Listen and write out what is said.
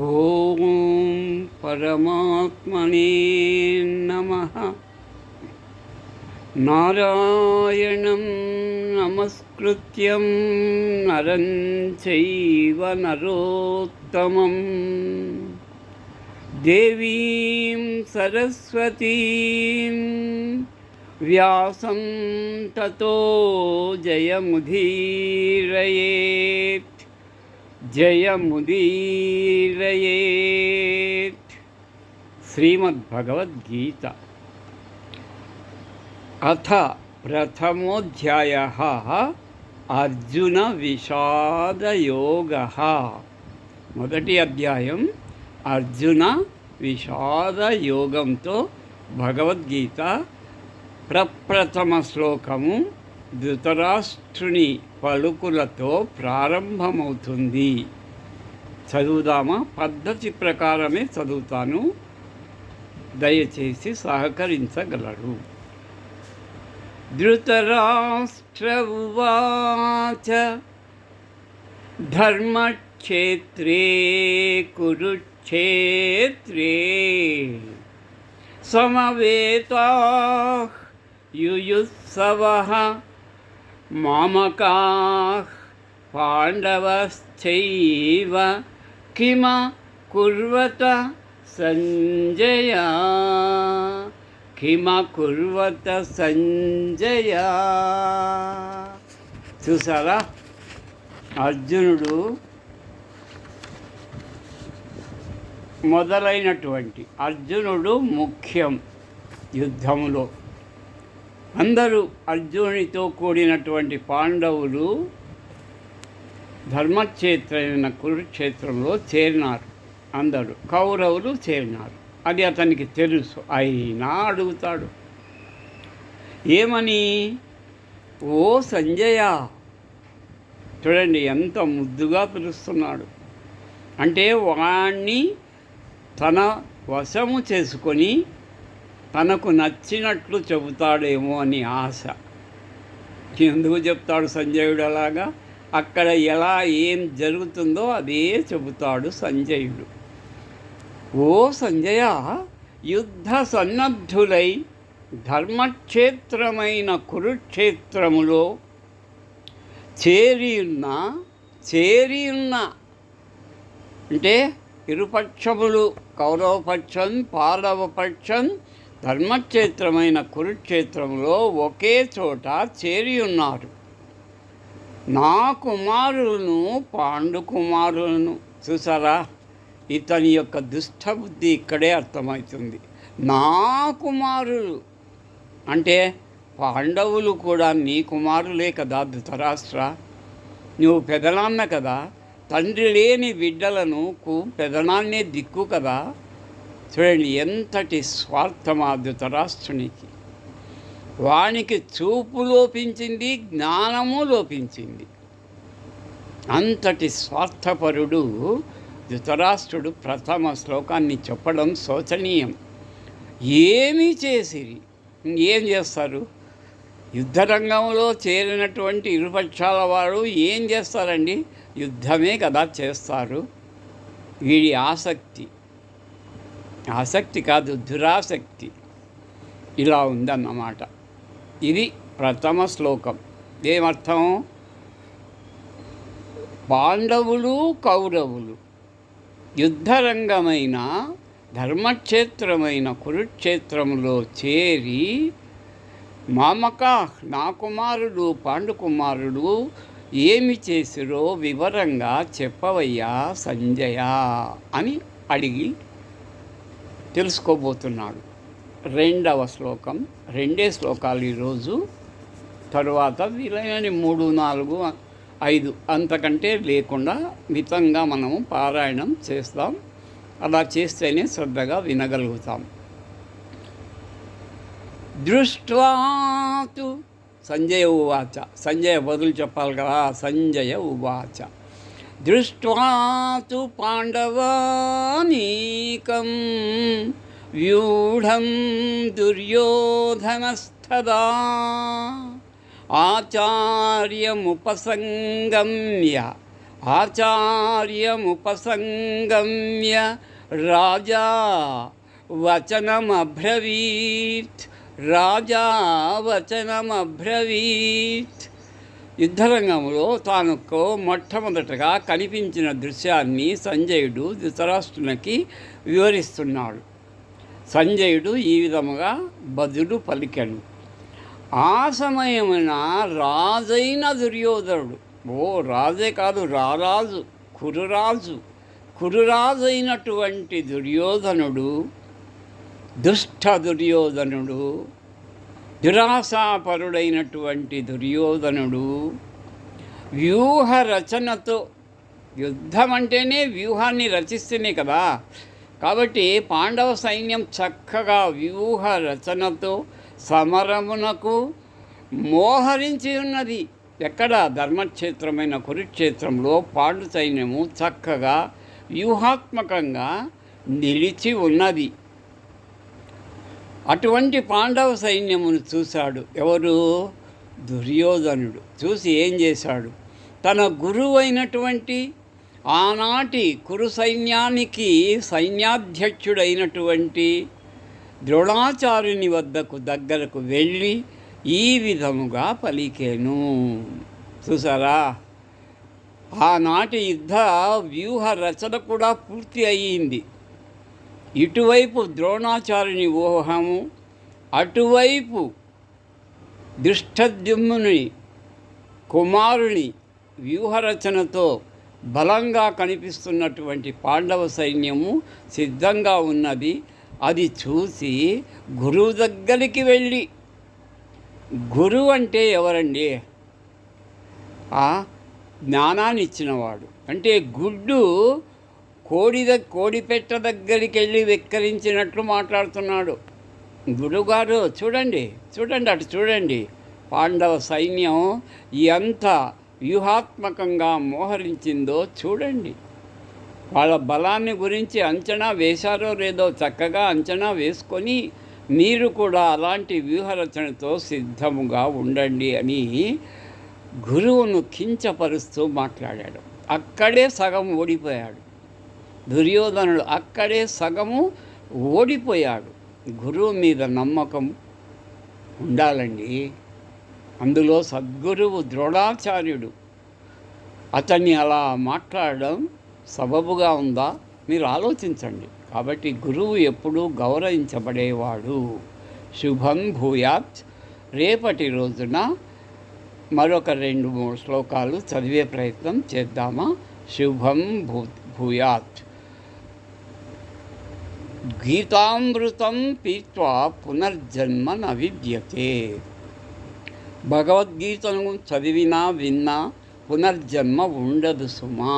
ॐ परमात्मने नमः। नारायणं नमस्कृत्यं नरं चैव नरोत्तमं देवीं सरस्वतीं व्यासं ततो జయముదీరయేత్ శ్రీమద్భగవద్గీత. అథ ప్రథమోధ్యాయ అర్జున విషాదయోగ. మొదటి అధ్యాయం అర్జున విషాదయోగంతో భగవద్గీత ప్రప్రథమ శ్లోకము ధృతరాష్ట్రుని పలుకులతో ప్రారంభమవుతుంది. చదువుదామా? పద్ధతి ప్రకారమే చదువుతాను. దయచేసి సహకరించగలరు. ధృతరాష్ట్ర ఉవాచ ధర్మక్షేత్రే కురుక్షేత్రే సమవేతా యుయుత్సవ మామకాः పాండవశ్చైవ కిమ కుర్వత సంజయ కిమ కుర్వత సంజయ చూసారా అర్జునుడు మొదలైనటువంటి అర్జునుడు ముఖ్యం యుద్ధములో. అందరూ అర్జునుడితో కూడినటువంటి పాండవులు ధర్మక్షేత్రమైన కురుక్షేత్రంలో చేరినారు. అందరూ కౌరవులు చేరినారు. అది అతనికి తెలుసు. అయినా అడుగుతాడు ఏమని? ఓ సంజయ! చూడండి ఎంత ముద్దుగా పిలుస్తున్నాడు. అంటే వాణ్ణి తన వశము చేసుకొని తనకు నచ్చినట్లు చెబుతాడేమో అని ఆశ. ఎందుకు చెప్తాడు సంజయుడు అలాగా? అక్కడ ఎలా ఏం జరుగుతుందో అదే చెబుతాడు సంజయుడు. ఓ సంజయ యుద్ధ సన్నద్ధులై ధర్మక్షేత్రమైన కురుక్షేత్రములో చేరి ఉన్న చేరి ఉన్న అంటే ఇరుపక్షములు కౌరవపక్షం పాండవపక్షం ధర్మక్షేత్రమైన కురుక్షేత్రంలో ఒకే చోట చేరి ఉన్నారు. నా కుమారులను పాండు కుమారులను చూసారా? ఇతని యొక్క దుష్టబుద్ధి ఇక్కడే అర్థమవుతుంది. నా కుమారులు అంటే పాండవులు కూడా నీ కుమారులే కదా ధృతరాష్ట్ర? నువ్వు పెదనాన్న కదా. తండ్రి లేని బిడ్డలను కు పెదనాన్నే దిక్కు కదా. చూడండి ఎంతటి స్వార్థమా ధృతరాష్ట్రునికి వానికి చూపు లోపించింది జ్ఞానము లోపించింది. అంతటి స్వార్థపరుడు ధృతరాష్ట్రుడు ప్రథమ శ్లోకాన్ని చెప్పడం శోచనీయం. ఏమి చేసిరి? ఏం చేస్తారు? యుద్ధరంగంలో చేరినటువంటి ఇరుపక్షాల వారు ఏం చేస్తారండి? యుద్ధమే కదా చేస్తారు. వీడి ఆసక్తి. ఆసక్తి కాదు దురాసక్తి ఇలా ఉందన్నమాట. ఇది ప్రథమ శ్లోకం. ఏమర్థం? పాండవులు కౌరవులు యుద్ధరంగమైన ధర్మక్షేత్రమైన కురుక్షేత్రంలో చేరి మామక నా కుమారుడు పాండుకుమారుడు ఏమి చేసిరో వివరంగా చెప్పవయ్యా సంజయ అని అడిగి తెలుసుకోబోతున్నాడు. రెండవ శ్లోకం రెండే శ్లోకాలు ఈరోజు తరువాత వీలైనని మూడు నాలుగు ఐదు అంతకంటే లేకుండా మితంగా మనము పారాయణం చేస్తాం. అలా చేస్తేనే శ్రద్ధగా వినగలుగుతాం. దృష్ట్వాతు సంజయ ఉవాచ. సంజయ బదులు చెప్పాలి కదా సంజయ ఉవాచ. దృష్ట్వాతు పాండవానీకం వ్యూఢం దుర్యోధనస్తదా. ఆచార్యముపసంగమ్య ఆచార్యముపసంగమ్య రాజా వచనమబ్రవీత్ రాజా వచనమబ్రవీత్ యుద్ధరంగంలో తానుకు మొట్టమొదటగా కనిపించిన దృశ్యాన్ని సంజయుడు ధృతరాష్ట్రునికి వివరిస్తున్నాడు. సంజయుడు ఈ విధముగా బదులు పలికెను. ఆ సమయమున రాజైన దుర్యోధనుడు ఓ రాజే కాదు రారాజు కురురాజు కురురాజైనటువంటి అయినటువంటి దుర్యోధనుడు దుష్ట దుర్యోధనుడు దురాశాపరుడైనటువంటి దుర్యోధనుడు వ్యూహ రచనతో యుద్ధం అంటేనే వ్యూహాన్ని రచిస్తేనే కదా. కాబట్టి పాండవ సైన్యం చక్కగా వ్యూహ రచనతో సమరమునకు మోహరించి ఉన్నది. ఎక్కడ? ధర్మక్షేత్రమైన కురుక్షేత్రంలో పాండు సైన్యము చక్కగా వ్యూహాత్మకంగా నిలిచి ఉన్నది. అటువంటి పాండవ సైన్యమును చూశాడు ఎవరు? దుర్యోధనుడు. చూసి ఏం చేశాడు? తన గురువు అయినటువంటి ఆనాటి కురు సైన్యానికి సైన్యాధ్యక్షుడైనటువంటి ద్రోణాచార్యుని వద్దకు దగ్గరకు వెళ్ళి ఈ విధముగా పలికేను. చూసారా ఆనాటి యుద్ధ వ్యూహ రచన కూడా పూర్తి అయ్యింది. ఇటువైపు ద్రోణాచార్యుని ఊహము అటువైపు దృష్టద్యుమ్ముని కుమారుని వ్యూహరచనతో బలంగా కనిపిస్తున్నటువంటి పాండవ సైన్యము సిద్ధంగా ఉన్నది. అది చూసి గురువు దగ్గరికి వెళ్ళి గురువు అంటే ఎవరండి? ఆ జ్ఞానాన్ని ఇచ్చినవాడు అంటే గుడ్డు కోడి ద కోడిపెట్ట దగ్గరికి వెళ్ళి వెక్కరించినట్లు మాట్లాడుతున్నాడు. గురుగారు చూడండి చూడండి అటు చూడండి. పాండవ సైన్యం ఎంత వ్యూహాత్మకంగా మోహరించిందో చూడండి. వాళ్ళ బలాన్ని గురించి అంచనా వేశారో లేదో చక్కగా అంచనా వేసుకొని మీరు కూడా అలాంటి వ్యూహరచనతో సిద్ధముగా ఉండండి అని గురువును కించపరుస్తూ మాట్లాడాడు. అక్కడే సగం ఓడిపోయాడు. దుర్యోధనుడు అక్కడే సగము ఓడిపోయాడు. గురువు మీద నమ్మకం ఉండాలండి. అందులో సద్గురువు ద్రోణాచార్యుడు. అతన్ని అలా మాట్లాడడం సబబుగా ఉందా? మీరు ఆలోచించండి. కాబట్టి గురువు ఎప్పుడూ గౌరవించబడేవాడు. శుభం భూయాత్. రేపటి రోజున మరొక రెండు మూడు శ్లోకాలు చదివే ప్రయత్నం చేద్దామా? శుభం భూ భూయాత్. గీతామృతం పీత్వా పునర్జన్మ న విద్యతే భగవద్గీతను చదివినా విన్నా పునర్జన్మ ఉండదు సుమా